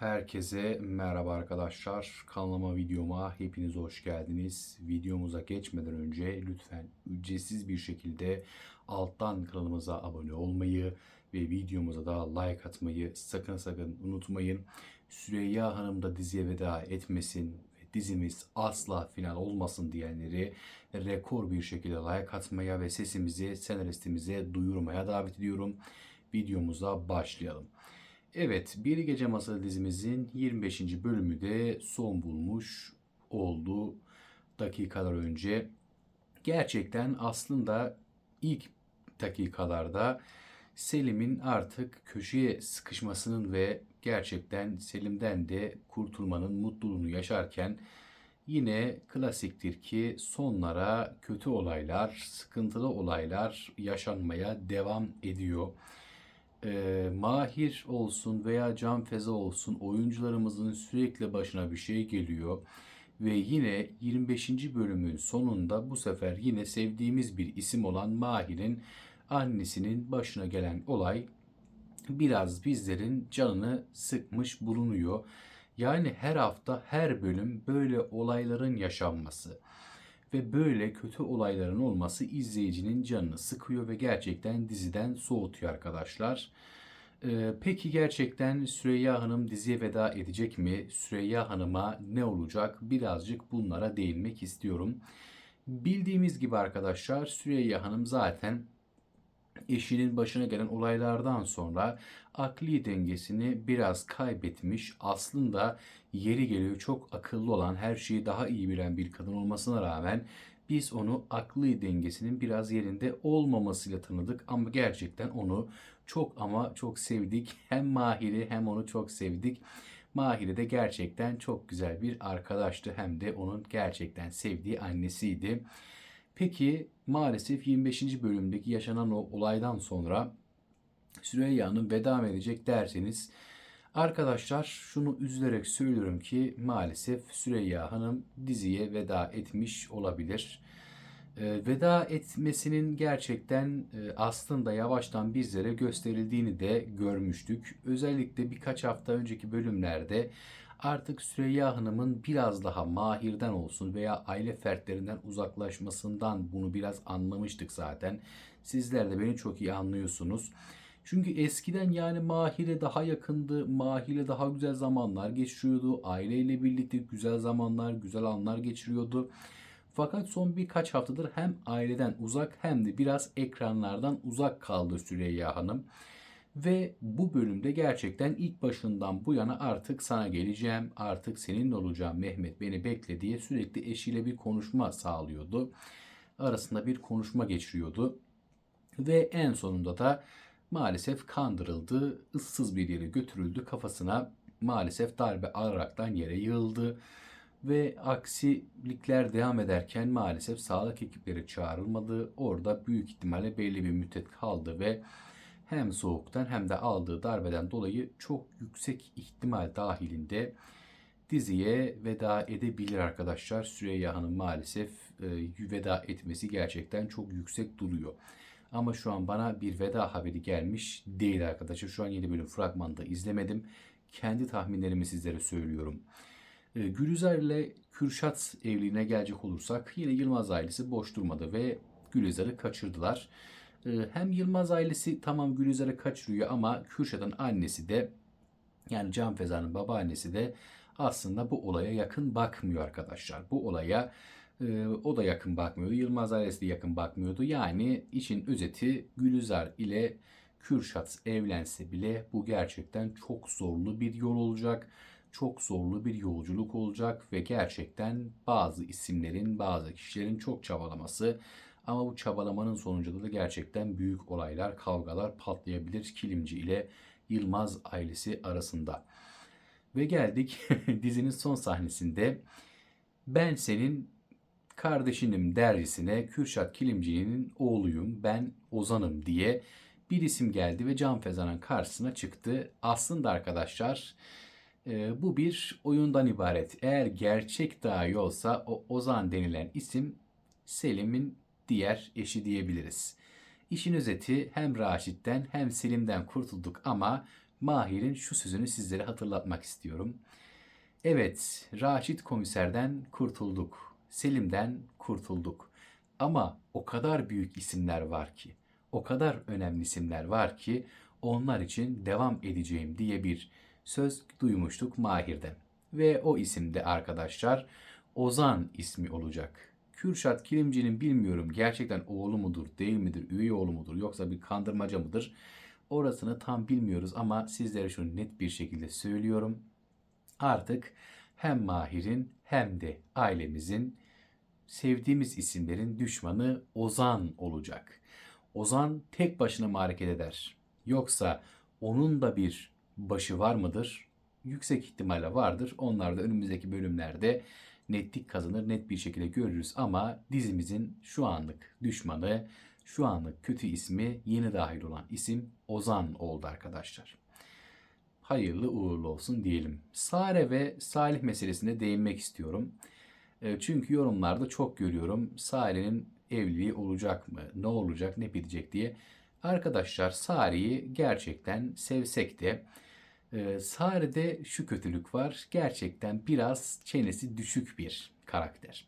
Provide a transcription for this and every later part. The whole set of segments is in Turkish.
Herkese merhaba arkadaşlar. Kanalıma videoma hepiniz hoş geldiniz. Videomuza geçmeden önce lütfen ücretsiz bir şekilde alttan kanalımıza abone olmayı ve videomuza da like atmayı sakın sakın unutmayın. Süreyya Hanım da diziye veda etmesin dizimiz asla final olmasın diyenleri rekor bir şekilde like atmaya ve sesimizi senaristimize duyurmaya davet ediyorum. Videomuza başlayalım. Evet, Bir Gece Masalı dizimizin 25. bölümü de son bulmuş oldu dakikalar önce. Gerçekten aslında ilk dakikalarda Selim'in artık köşeye sıkışmasının ve gerçekten Selim'den de kurtulmanın mutluluğunu yaşarken yine klasiktir ki sonlara kötü olaylar, sıkıntılı olaylar yaşanmaya devam ediyor e, Mahir olsun veya Can Feza olsun oyuncularımızın sürekli başına bir şey geliyor. Ve yine 25. bölümün sonunda bu sefer yine sevdiğimiz bir isim olan Mahir'in annesinin başına gelen olay biraz bizlerin canını sıkmış bulunuyor. Yani her hafta her bölüm böyle olayların yaşanması ve böyle kötü olayların olması izleyicinin canını sıkıyor ve gerçekten diziden soğutuyor arkadaşlar. Ee, peki gerçekten Süreyya Hanım diziye veda edecek mi? Süreyya Hanım'a ne olacak? Birazcık bunlara değinmek istiyorum. Bildiğimiz gibi arkadaşlar Süreyya Hanım zaten eşinin başına gelen olaylardan sonra akli dengesini biraz kaybetmiş. Aslında yeri geliyor çok akıllı olan, her şeyi daha iyi bilen bir kadın olmasına rağmen biz onu akli dengesinin biraz yerinde olmamasıyla tanıdık ama gerçekten onu çok ama çok sevdik. Hem Mahir'i hem onu çok sevdik. Mahir'i de gerçekten çok güzel bir arkadaştı hem de onun gerçekten sevdiği annesiydi. Peki maalesef 25. bölümdeki yaşanan o olaydan sonra Süreyya'nın veda edecek derseniz arkadaşlar şunu üzülerek söylüyorum ki maalesef Süreyya Hanım diziye veda etmiş olabilir. E, veda etmesinin gerçekten e, aslında yavaştan bizlere gösterildiğini de görmüştük. Özellikle birkaç hafta önceki bölümlerde artık Süreyya Hanım'ın biraz daha Mahir'den olsun veya aile fertlerinden uzaklaşmasından bunu biraz anlamıştık zaten. Sizler de beni çok iyi anlıyorsunuz. Çünkü eskiden yani Mahir'e daha yakındı, Mahir'e daha güzel zamanlar geçiriyordu, aileyle birlikte güzel zamanlar, güzel anlar geçiriyordu. Fakat son birkaç haftadır hem aileden uzak hem de biraz ekranlardan uzak kaldı Süreyya Hanım. Ve bu bölümde gerçekten ilk başından bu yana artık sana geleceğim, artık seninle olacağım Mehmet beni bekle diye sürekli eşiyle bir konuşma sağlıyordu. Arasında bir konuşma geçiriyordu. Ve en sonunda da maalesef kandırıldı, ıssız bir yere götürüldü, kafasına maalesef darbe alaraktan yere yığıldı. Ve aksilikler devam ederken maalesef sağlık ekipleri çağrılmadı. Orada büyük ihtimalle belli bir müddet kaldı ve hem soğuktan hem de aldığı darbeden dolayı çok yüksek ihtimal dahilinde diziye veda edebilir arkadaşlar. Süreyya Hanım maalesef e, veda etmesi gerçekten çok yüksek duruyor. Ama şu an bana bir veda haberi gelmiş değil arkadaşlar. Şu an yeni bölüm fragmanda izlemedim. Kendi tahminlerimi sizlere söylüyorum. E, Gülizar ile Kürşat evliliğine gelecek olursak yine Yılmaz ailesi boş durmadı ve Gülizar'ı kaçırdılar. Ee, hem Yılmaz ailesi tamam Gülizar'ı kaçırıyor ama Kürşat'ın annesi de yani Can Feza'nın babaannesi de aslında bu olaya yakın bakmıyor arkadaşlar. Bu olaya e, o da yakın bakmıyordu. Yılmaz ailesi de yakın bakmıyordu. Yani işin özeti Gülizar ile Kürşat evlense bile bu gerçekten çok zorlu bir yol olacak. Çok zorlu bir yolculuk olacak ve gerçekten bazı isimlerin, bazı kişilerin çok çabalaması ama bu çabalamanın sonucunda da gerçekten büyük olaylar, kavgalar patlayabilir Kilimci ile Yılmaz ailesi arasında. Ve geldik dizinin son sahnesinde ben senin kardeşinim dergisine Kürşat Kilimci'nin oğluyum, ben Ozan'ım diye bir isim geldi ve Can Fezan'ın karşısına çıktı. Aslında arkadaşlar e, bu bir oyundan ibaret. Eğer gerçek dahi olsa o Ozan denilen isim Selim'in diğer eşi diyebiliriz. İşin özeti hem Raşit'ten hem Selim'den kurtulduk ama Mahir'in şu sözünü sizlere hatırlatmak istiyorum. Evet, Raşit komiserden kurtulduk. Selim'den kurtulduk. Ama o kadar büyük isimler var ki, o kadar önemli isimler var ki onlar için devam edeceğim diye bir söz duymuştuk Mahir'den. Ve o isimde arkadaşlar Ozan ismi olacak. Kürşat Kilimci'nin bilmiyorum gerçekten oğlu mudur, değil midir, üvey oğlu mudur yoksa bir kandırmaca mıdır? Orasını tam bilmiyoruz ama sizlere şunu net bir şekilde söylüyorum. Artık hem Mahir'in hem de ailemizin sevdiğimiz isimlerin düşmanı Ozan olacak. Ozan tek başına mı hareket eder? Yoksa onun da bir başı var mıdır? Yüksek ihtimalle vardır. Onlar da önümüzdeki bölümlerde netlik kazanır, net bir şekilde görürüz. Ama dizimizin şu anlık düşmanı, şu anlık kötü ismi yeni dahil olan isim Ozan oldu arkadaşlar. Hayırlı uğurlu olsun diyelim. Sare ve Salih meselesine değinmek istiyorum. E, Çünkü yorumlarda çok görüyorum. Sare'nin evliliği olacak mı? Ne olacak, ne bitecek diye. Arkadaşlar Sare'yi gerçekten sevsek de e, Sare'de şu kötülük var. Gerçekten biraz çenesi düşük bir karakter.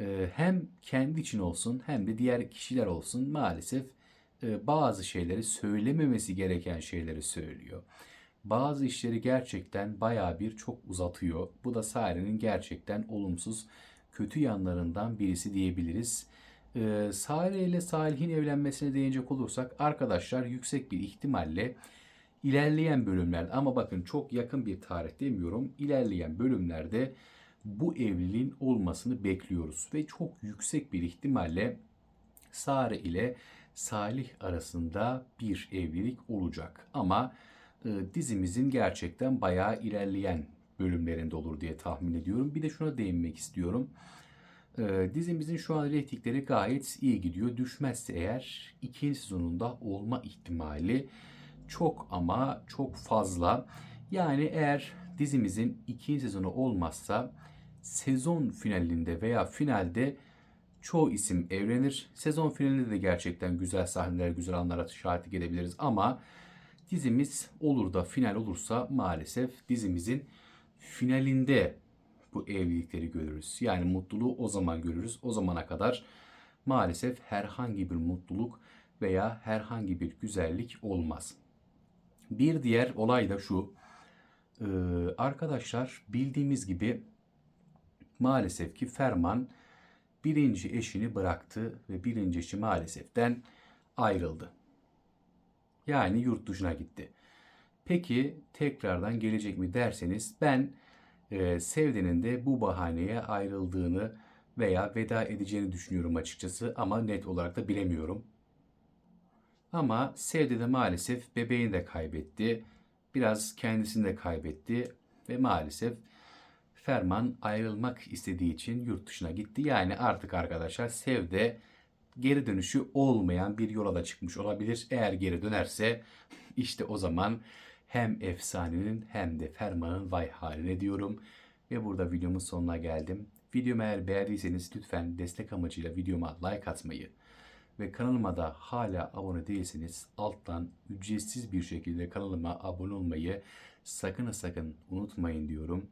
E, Hem kendi için olsun hem de diğer kişiler olsun maalesef e, bazı şeyleri söylememesi gereken şeyleri söylüyor. Bazı işleri gerçekten bayağı bir çok uzatıyor. Bu da Sare'nin gerçekten olumsuz, kötü yanlarından birisi diyebiliriz. Ee, Sare ile Salih'in evlenmesine değinecek olursak arkadaşlar yüksek bir ihtimalle ilerleyen bölümlerde ama bakın çok yakın bir tarih demiyorum. İlerleyen bölümlerde bu evliliğin olmasını bekliyoruz ve çok yüksek bir ihtimalle Sare ile Salih arasında bir evlilik olacak. Ama e, dizimizin gerçekten bayağı ilerleyen bölümlerinde olur diye tahmin ediyorum. Bir de şuna değinmek istiyorum. E, dizimizin şu an reytingleri gayet iyi gidiyor. Düşmezse eğer ikinci sezonunda olma ihtimali çok ama çok fazla. Yani eğer dizimizin ikinci sezonu olmazsa sezon finalinde veya finalde çoğu isim evlenir. Sezon finalinde de gerçekten güzel sahneler, güzel anlara şahitlik edebiliriz ama dizimiz olur da final olursa maalesef dizimizin finalinde bu evlilikleri görürüz. Yani mutluluğu o zaman görürüz. O zamana kadar maalesef herhangi bir mutluluk veya herhangi bir güzellik olmaz. Bir diğer olay da şu. Ee, arkadaşlar bildiğimiz gibi maalesef ki Ferman birinci eşini bıraktı ve birinci eşi maaleseften ayrıldı. Yani yurt dışına gitti. Peki tekrardan gelecek mi derseniz ben e, Sevde'nin de bu bahaneye ayrıldığını veya veda edeceğini düşünüyorum açıkçası ama net olarak da bilemiyorum. Ama Sevde de maalesef bebeğini de kaybetti. Biraz kendisini de kaybetti ve maalesef Ferman ayrılmak istediği için yurt dışına gitti. Yani artık arkadaşlar Sevde geri dönüşü olmayan bir yola da çıkmış olabilir. Eğer geri dönerse işte o zaman hem efsanenin hem de Ferman'ın vay haline diyorum. Ve burada videomun sonuna geldim. Videomu eğer beğendiyseniz lütfen destek amacıyla videoma like atmayı ve kanalıma da hala abone değilseniz alttan ücretsiz bir şekilde kanalıma abone olmayı sakın sakın unutmayın diyorum.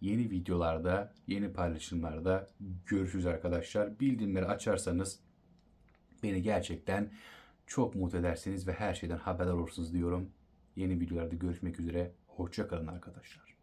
Yeni videolarda, yeni paylaşımlarda görüşürüz arkadaşlar. Bildirimleri açarsanız beni gerçekten çok mutlu edersiniz ve her şeyden haberdar olursunuz diyorum. Yeni videolarda görüşmek üzere. Hoşçakalın arkadaşlar.